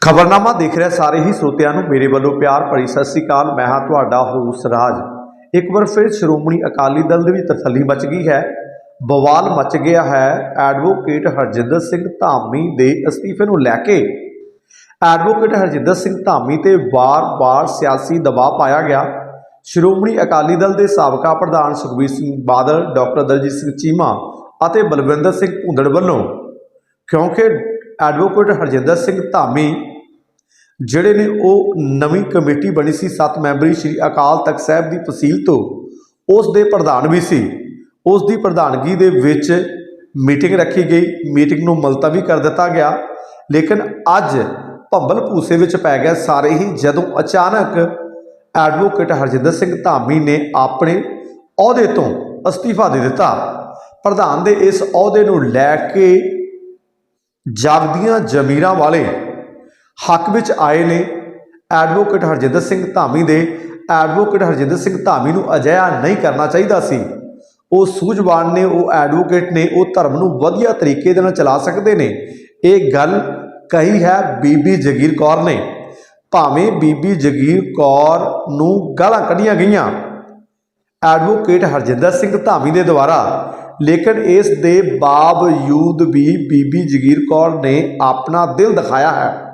ਖਬਰਨਾਮਾ ਦੇਖ ਰਿਹਾ ਸਾਰੇ ਹੀ ਸਰੋਤਿਆਂ ਨੂੰ। ਮੇਰੇ ਵੱਲੋਂ ਪਿਆਰ ਭਰੀ ਸਤਿ ਸ੍ਰੀ ਅਕਾਲ। ਮੈਂ ਹਾਂ ਤੁਹਾਡਾ ਹੋਸ ਰਾਜ। ਇੱਕ ਵਾਰ ਫਿਰ ਸ਼੍ਰੋਮਣੀ ਅਕਾਲੀ ਦਲ ਦੇ ਵੀ ਤਸੱਲੀ ਮਚ ਗਈ ਹੈ। ਬਵਾਲ ਮਚ ਗਿਆ ਹੈ। ਐਡਵੋਕੇਟ ਹਰਜਿੰਦਰ ਸਿੰਘ ਧਾਮੀ ਦੇ ਅਸਤੀਫੇ ਨੂੰ ਲੈ ਕੇ। ਐਡਵੋਕੇਟ ਹਰਜਿੰਦਰ ਸਿੰਘ ਧਾਮੀ ਤੇ ਵਾਰ-ਵਾਰ ਸਿਆਸੀ ਦਬਾਅ ਪਾਇਆ ਗਿਆ। ਸ਼੍ਰੋਮਣੀ ਅਕਾਲੀ ਦਲ ਦੇ ਸਾਬਕਾ ਪ੍ਰਧਾਨ ਸੁਖਬੀਰ ਸਿੰਘ ਬਾਦਲ, ਡਾਕਟਰ ਦਲਜੀਤ ਸਿੰਘ ਚੀਮਾ ਅਤੇ ਬਲਵਿੰਦਰ ਸਿੰਘ ਭੁੰਦੜ ਵੱਲੋਂ। ਕਿਉਂਕਿ ਐਡਵੋਕੇਟ ਹਰਜਿੰਦਰ ਸਿੰਘ ਧਾਮੀ ਜਿਹੜੇ ਨੇ ਉਹ ਨਵੀਂ ਕਮੇਟੀ ਬਣੀ ਸੀ ਸੱਤ ਮੈਂਬਰੀ ਸ੍ਰੀ ਅਕਾਲ ਤਖਤ ਸਾਹਿਬ ਦੀ ਫਸੀਲ ਤੋਂ, ਉਸ ਦੇ ਪ੍ਰਧਾਨ ਵੀ ਸੀ। ਉਸ ਦੀ ਪ੍ਰਧਾਨਗੀ ਦੇ ਵਿੱਚ ਮੀਟਿੰਗ ਰੱਖੀ ਗਈ। ਮੀਟਿੰਗ ਨੂੰ ਮੁਲਤਵੀ ਕਰ ਦਿੱਤਾ ਗਿਆ। ਲੇਕਿਨ ਅੱਜ ਭੰਬਲ ਭੂਸੇ ਵਿੱਚ ਪੈ ਗਿਆ ਸਾਰੇ ਹੀ, ਜਦੋਂ ਅਚਾਨਕ ਐਡਵੋਕੇਟ ਹਰਜਿੰਦਰ ਸਿੰਘ ਧਾਮੀ ਨੇ ਆਪਣੇ ਅਹੁਦੇ ਤੋਂ ਅਸਤੀਫਾ ਦੇ ਦਿੱਤਾ। ਪ੍ਰਧਾਨ ਦੇ ਇਸ ਅਹੁਦੇ ਨੂੰ ਲੈ ਕੇ ਜਾਗਦੀਆਂ ਜ਼ਮੀਰਾਂ ਵਾਲੇ ਹੱਕ ਵਿੱਚ ਆਏ ਨੇ। ਐਡਵੋਕੇਟ ਹਰਜਿੰਦਰ ਸਿੰਘ ਧਾਮੀ ਦੇ ਐਡਵੋਕੇਟ ਹਰਜਿੰਦਰ ਸਿੰਘ ਧਾਮੀ ਨੂੰ ਅਜਿਹਾ ਨਹੀਂ ਕਰਨਾ ਚਾਹੀਦਾ ਸੀ। ਉਹ ਸੂਝਵਾਨ ਨੇ, ਉਹ ਐਡਵੋਕੇਟ ਨੇ, ਉਹ ਧਰਮ ਨੂੰ ਵਧੀਆ ਤਰੀਕੇ ਦੇ ਨਾਲ ਚਲਾ ਸਕਦੇ ਨੇ। ਇਹ ਗੱਲ ਕਹੀ ਹੈ ਬੀਬੀ ਜਗੀਰ ਕੌਰ ਨੇ। ਭਾਵੇਂ ਬੀਬੀ ਜਗੀਰ ਕੌਰ ਨੂੰ ਗਾਲਾਂ ਕੱਢੀਆਂ ਗਈਆਂ। ਐਡਵੋਕੇਟ ਹਰਜਿੰਦਰ ਸਿੰਘ ਧਾਮੀ ਦੇ ਦੁਆਰਾ। ਲੇਕਿਨ ਇਸ ਦੇ ਬਾਵਜੂਦ ਵੀ ਬੀਬੀ ਜਗੀਰ ਕੌਰ ਨੇ ਆਪਣਾ ਦਿਲ ਦਿਖਾਇਆ ਹੈ।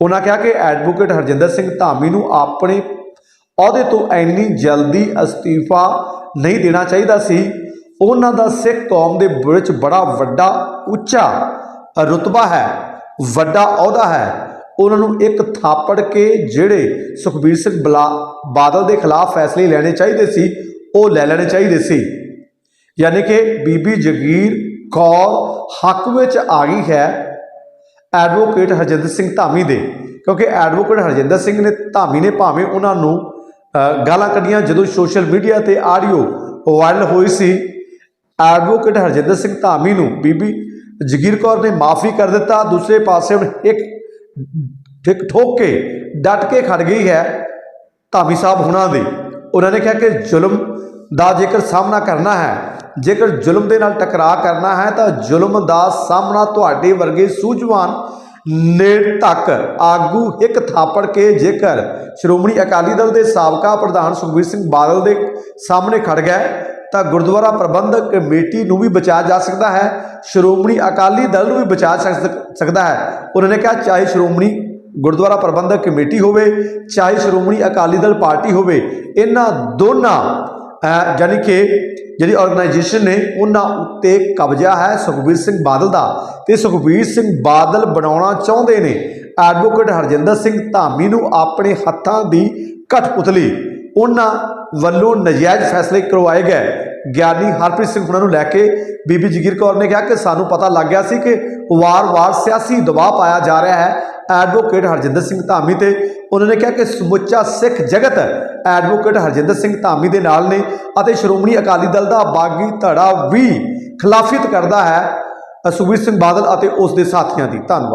ਉਹਨਾਂ ਕਿਹਾ ਕਿ ਐਡਵੋਕੇਟ ਹਰਜਿੰਦਰ ਸਿੰਘ ਧਾਮੀ ਨੂੰ ਆਪਣੇ ਅਹੁਦੇ ਤੋਂ ਇੰਨੀ ਜਲਦੀ ਅਸਤੀਫਾ ਨਹੀਂ ਦੇਣਾ ਚਾਹੀਦਾ ਸੀ। ਉਹਨਾਂ ਦਾ ਸਿੱਖ ਕੌਮ ਦੇ ਵਿੱਚ ਬੜਾ ਵੱਡਾ, ਉੱਚਾ ਰੁਤਬਾ ਹੈ, ਵੱਡਾ ਅਹੁਦਾ ਹੈ। ਉਹਨਾਂ ਨੂੰ ਇੱਕ ਥਾਪੜ ਕੇ ਜਿਹੜੇ ਸੁਖਬੀਰ ਸਿੰਘ ਬਲਾ, ਬਾਦਲ ਦੇ ਖਿਲਾਫ ਫੈਸਲੇ ਲੈਣੇ ਚਾਹੀਦੇ ਸੀ, ਉਹ ਲੈ ਲੈਣੇ ਚਾਹੀਦੇ ਸੀ। ਯਾਨੀ ਕਿ ਬੀਬੀ ਜਗੀਰ ਕੌਰ ਹੱਕ ਵਿੱਚ ਆ ਗਈ ਹੈ। ਐਡਵੋਕੇਟ ਹਰਜਿੰਦਰ ਸਿੰਘ ਧਾਮੀ ਦੇ, ਕਿਉਂਕਿ ਐਡਵੋਕੇਟ ਹਰਜਿੰਦਰ ਸਿੰਘ ਨੇ ਧਾਮੀ ਨੇ ਭਾਵੇਂ ਉਹਨਾਂ ਨੂੰ ਗਾਲਾਂ ਕੱਢੀਆਂ ਜਦੋਂ ਸੋਸ਼ਲ ਮੀਡੀਆ ਤੇ ਆਡੀਓ ਵਾਇਰਲ ਹੋਈ ਸੀ, ਐਡਵੋਕੇਟ ਹਰਜਿੰਦਰ ਸਿੰਘ ਧਾਮੀ ਨੂੰ ਬੀਬੀ ਜਗੀਰ ਕੌਰ ਨੇ ਮਾਫੀ ਕਰ ਦਿੱਤਾ, ਦੂਸਰੇ ਪਾਸੇ ਹੁਣ ਇੱਕ ਠਿਕ ਠੋਕ ਕੇ ਡਟ ਕੇ ਖੜ ਗਈ ਹੈ ਧਾਮੀ ਸਾਹਿਬ ਹੁਣਾਂ ਦੀ। ਉਹਨਾਂ ਨੇ ਕਿਹਾ ਕਿ ਜ਼ੁਲਮ ਦਾ ਜੇਕਰ ਸਾਹਮਣਾ ਕਰਨਾ ਹੈ ਜੇਕਰ ਜ਼ੁਲਮ ਦੇ ਨਾਲ ਟਕਰਾਅ ਕਰਨਾ ਹੈ, ਤਾਂ ਜ਼ੁਲਮ ਦਾ ਸਾਹਮਣਾ ਤੁਹਾਡੇ ਵਰਗੇ ਸੂਝਵਾਨ ਨੇੜ ਤੱਕ ਆਗੂ ਇੱਕ ਥਾਪੜ ਕੇ ਜੇਕਰ ਸ਼੍ਰੋਮਣੀ ਅਕਾਲੀ ਦਲ ਦੇ ਸਾਬਕਾ ਪ੍ਰਧਾਨ ਸੁਖਬੀਰ ਸਿੰਘ ਬਾਦਲ ਦੇ ਸਾਹਮਣੇ ਖੜ ਗਿਆ ਤਾਂ ਗੁਰਦੁਆਰਾ ਪ੍ਰਬੰਧਕ ਕਮੇਟੀ ਨੂੰ ਵੀ ਬਚਾਇਆ ਜਾ ਸਕਦਾ ਹੈ, ਸ਼੍ਰੋਮਣੀ ਅਕਾਲੀ ਦਲ ਨੂੰ ਵੀ ਬਚਾਇਆ ਸਕਦਾ ਹੈ। ਉਹਨਾਂ ਨੇ ਕਿਹਾ, ਚਾਹੇ ਸ਼੍ਰੋਮਣੀ ਗੁਰਦੁਆਰਾ ਪ੍ਰਬੰਧਕ ਕਮੇਟੀ ਹੋਵੇ, ਚਾਹੇ ਸ਼੍ਰੋਮਣੀ ਅਕਾਲੀ ਦਲ ਪਾਰਟੀ ਹੋਵੇ, ਇਹਨਾਂ ਦੋਨਾਂ ਅਹ, ਕਿ ਜਿਹੜੀ ਆਰਗੇਨਾਈਜੇਸ਼ਨ ਨੇ ਉਹਨਾਂ ਉੱਤੇ ਕਬਜ਼ਾ ਹੈ ਸੁਖਬੀਰ ਸਿੰਘ ਬਾਦਲ ਦਾ ਤੇ ਸੁਖਬੀਰ ਸਿੰਘ ਬਾਦਲ ਬਣਾਉਣਾ ਚਾਹੁੰਦੇ ਨੇ। ਐਡਵੋਕੇਟ ਹਰਜਿੰਦਰ ਸਿੰਘ ਧਾਮੀ ਨੂੰ ਆਪਣੇ ਹੱਥਾਂ ਦੀ ਕਠਪੁਤਲੀ ਉਹਨਾਂ ਵੱਲੋਂ ਨਜਾਇਜ਼ ਫੈਸਲੇ ਕਰਵਾਏ ਗਏ। ਗਿਆਨੀ ਹਰਪ੍ਰੀਤ ਸਿੰਘ ਹੁਣਾਂ ਨੂੰ ਲੈ ਕੇ ਬੀਬੀ ਜਗੀਰ ਕੌਰ ਨੇ ਕਿਹਾ ਕਿ ਸਾਨੂੰ ਪਤਾ ਲੱਗ ਗਿਆ ਸੀ ਕਿ ਵਾਰ-ਵਾਰ ਸਿਆਸੀ ਦਬਾਅ ਪਾਇਆ ਜਾ ਰਿਹਾ ਹੈ। ਐਡਵੋਕੇਟ ਹਰਜਿੰਦਰ ਸਿੰਘ ਧਾਮੀ ਤੇ ਉਹਨਾਂ ਨੇ ਕਿਹਾ ਕਿ ਸਮੁੱਚਾ ਸਿੱਖ ਜਗਤ ਐਡਵੋਕੇਟ ਹਰਜਿੰਦਰ ਸਿੰਘ ਧਾਮੀ ਦੇ ਨਾਲ ਨੇ ਅਤੇ ਸ਼੍ਰੋਮਣੀ ਅਕਾਲੀ ਦਲ ਦਾ ਬਾਗੀ ਧੜਾ ਵੀ ਖਿਲਾਫੀਅਤ ਕਰਦਾ ਹੈ। ਸੁਖਬੀਰ ਸਿੰਘ ਬਾਦਲ ਅਤੇ ਉਸ ਦੇ ਸਾਥੀਆਂ ਦੀ ਧੰਨਵਾਦ।